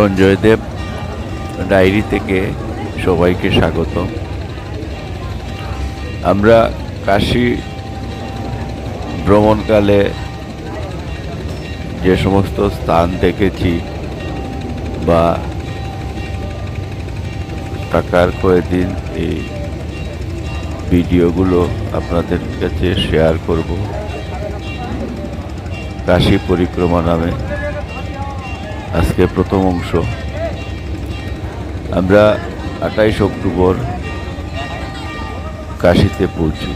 সঞ্জয় দেব diary থেকে সবাইকে স্বাগত। আমরা কাশী ভ্রমণকালে যে সমস্ত স্থান দেখেছি বা টাকার কয়েকদিন এই ভিডিওগুলো আপনাদের কাছে শেয়ার করব। কাশী পরিক্রমা নামে। আজকে প্রথম অংশ। আমরা আঠাইশ অক্টোবর কাশিতে পৌঁছি।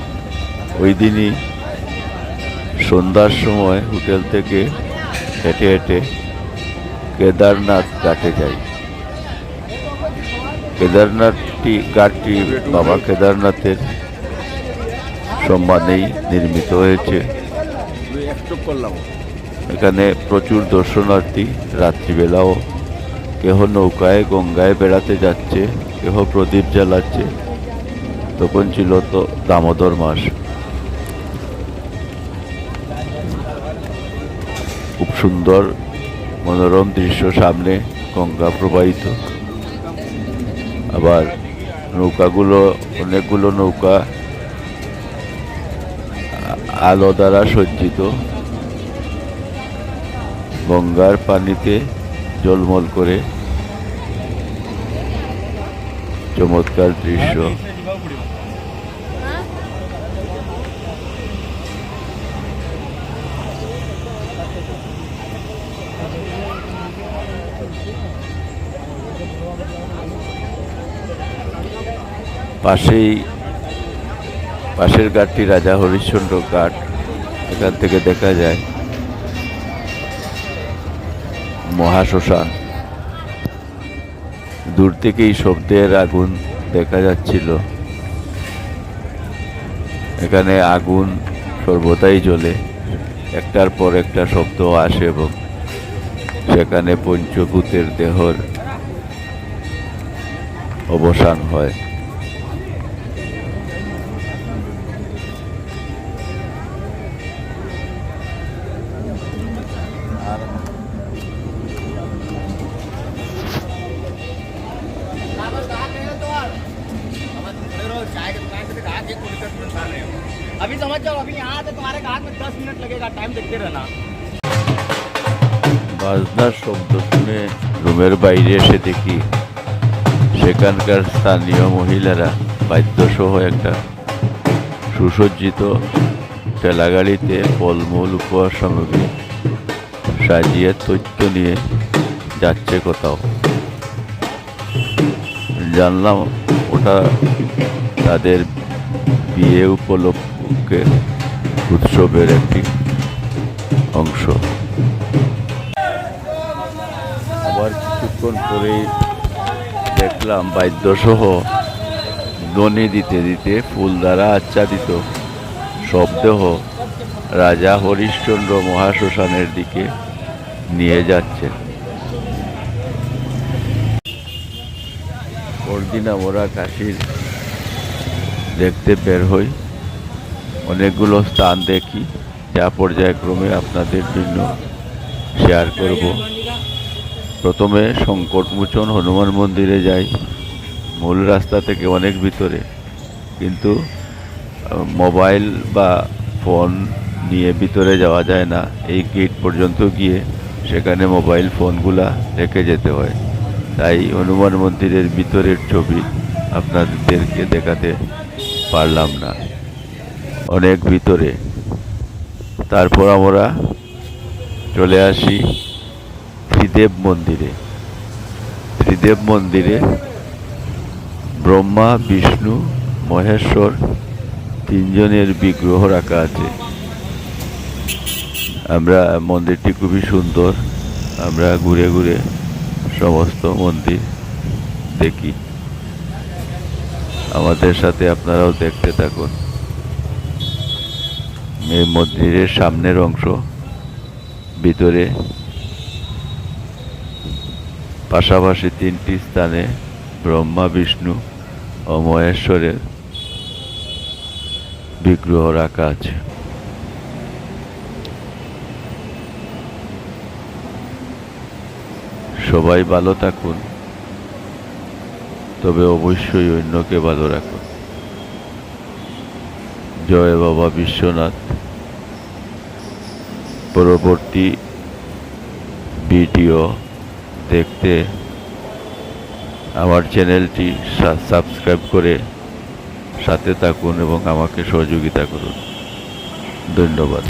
ওই দিনই সন্ধ্যার সময় হোটেল থেকে হেঁটে হেঁটে কেদারনাথ ঘাটে যাই। কেদারনাথটি ঘাটটি বাবা কেদারনাথের সম্মানেই নির্মিত হয়েছে। এখানে প্রচুর দর্শনার্থী, রাত্রিবেলাও কেহ নৌকায়, গঙ্গায় বেড়াতে যাচ্ছে, কেহ প্রদীপ জ্বালাচ্ছে। তখন ছিল তো দামোদর মাস। খুব সুন্দর মনোরম দৃশ্য সামনে গঙ্গা প্রবাহিত। আবার নৌকাগুলো, অনেকগুলো নৌকা আলো দ্বারা সজ্জিত। গঙ্গার পানিতে জলমল করে চমৎকার দৃশ্য। পাশেই, পাশের ঘাটটি রাজা হরিশ্চন্দ্র ঘাট, এখান থেকে দেখা যায়। মহাশ্মশান। দূর থেকেই শব্দের আগুন দেখা যাচ্ছিল। এখানে আগুন সর্বদাই জ্বলে। একটার পর একটা শব্দ আসে এবং সেখানে পঞ্চভূতের দেহর অবসান হয়। अभी यहाँ से तुम्हारे हाथ में दस मिनट लगेगा टाइम देखते रहना বাজনার শব্দ শুনে রুমের বাইরে এসে দেখি সেখানকার স্থানীয় মহিলারা বাদ্যসহ একটা সুসজ্জিত ঠেলাগাড়িতে ফলমূল উপহার সামগ্রী সাজিয়ে তথ্য নিয়ে যাচ্ছে কোথাও জানলাম ওটা তাদের বিয়ে উপলক্ষে উৎসবের একটি অংশ। আবার কিছুক্ষণ পরেই দেখলাম বাদ্যসহ ধ্বনি দিতে দিতে ফুল দ্বারা আচ্ছাদিত। শব্দেহ রাজা হরিশ্চন্দ্র মহাশ্মশানের দিকে নিয়ে যাচ্ছে। পরদিন আমরা কাশীর দেখতে বের হই। অনেকগুলো স্থান দেখি, যা পর্যায়ক্রমে আপনাদের জন্য শেয়ার করব। প্রথমে সংকটমোচন হনুমান মন্দিরে যাই। মূল রাস্তা থেকে অনেক ভিতরে। কিন্তু মোবাইল বা ফোন নিয়ে ভিতরে যাওয়া যায় না। এই গেট পর্যন্ত গিয়ে সেখানে মোবাইল ফোনগুলা রেখে যেতে হয়। তাই হনুমান মন্দিরের ভিতরের ছবি আপনাদেরকে দেখাতে পারলাম না। অনেক ভিতরে। তারপর আমরা চলে আসি ত্রিদেব মন্দিরে। ত্রিদেব মন্দিরে ব্রহ্মা, বিষ্ণু, মহেশ্বর তিনজনের বিগ্রহ রাখা আছে। আমরা, মন্দিরটি খুবই সুন্দর। আমরা ঘুরে ঘুরে সমস্ত মন্দির দেখি। আমাদের সাথে আপনারাও দেখতে থাকুন। এই মন্দিরের সামনের অংশ। ভিতরে পাশাপাশি তিনটি স্থানে ব্রহ্মা, বিষ্ণু ও মহেশ্বরের বিগ্রহ রাখা আছে। সবাই ভালো থাকুন, তবে অবশ্যই অন্যকে ভালো রাখুন। জয় বাবা বিশ্বনাথ। পরবর্তী ভিডিও দেখতে আমার চ্যানেলটি সাবস্ক্রাইব করে সাথে থাকুন এবং আমাকে সহযোগিতা করুন। ধন্যবাদ।